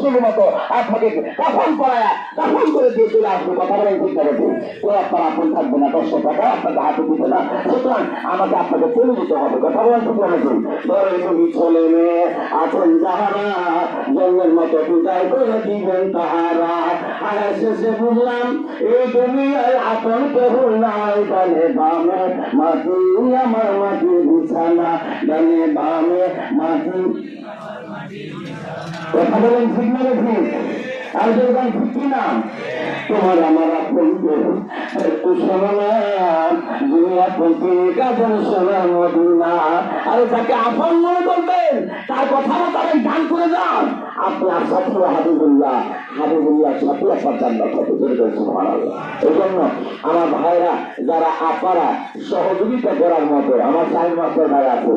নিষ্ঠুর মতো আপনাকে কাফন করায় করে দিয়ে চলে আসবে। কথা বলেন ঠিক তো আপনার আপন থাকবে না দশশো টাকা আপনাকে হাতে দিতে না। সুতরাং আমাকে আপনাকে চলে হবে। কথা বলেন ঠিক হবে ধরে তুমি চলে মেয়ে যাহারা, জন্মের মতো পিতাই করে দিবেন তাহারা। আর শেষে বুঝলাম এই দুনিয়ায় আপন কেহ নাই বামে আমার বিছানা ডানে বামে মাটি কথা বলেন ঠিক না ঠিক? আর যদি ঠিক কিনা? তোমার আমার আপন কুশল না। আরে আপন মনে করবেন, তার করে যান। আপনার সাথে হাবিবুল্লাহ হাবিবুল্লাহ সাথে জোরে এই জন্য আমার ভাইরা যারা আপারা সহযোগিতা করার মতো, আমার সাহেব মাস্টার ভাই আছে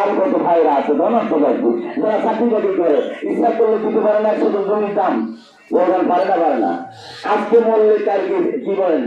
আর কত ভাইরা আছে আছে যারা চাকরি করে, ইচ্ছা করলে দিতে পারে না একশো জমির দাম। পারে না পারে না। আজকে কি বলেন?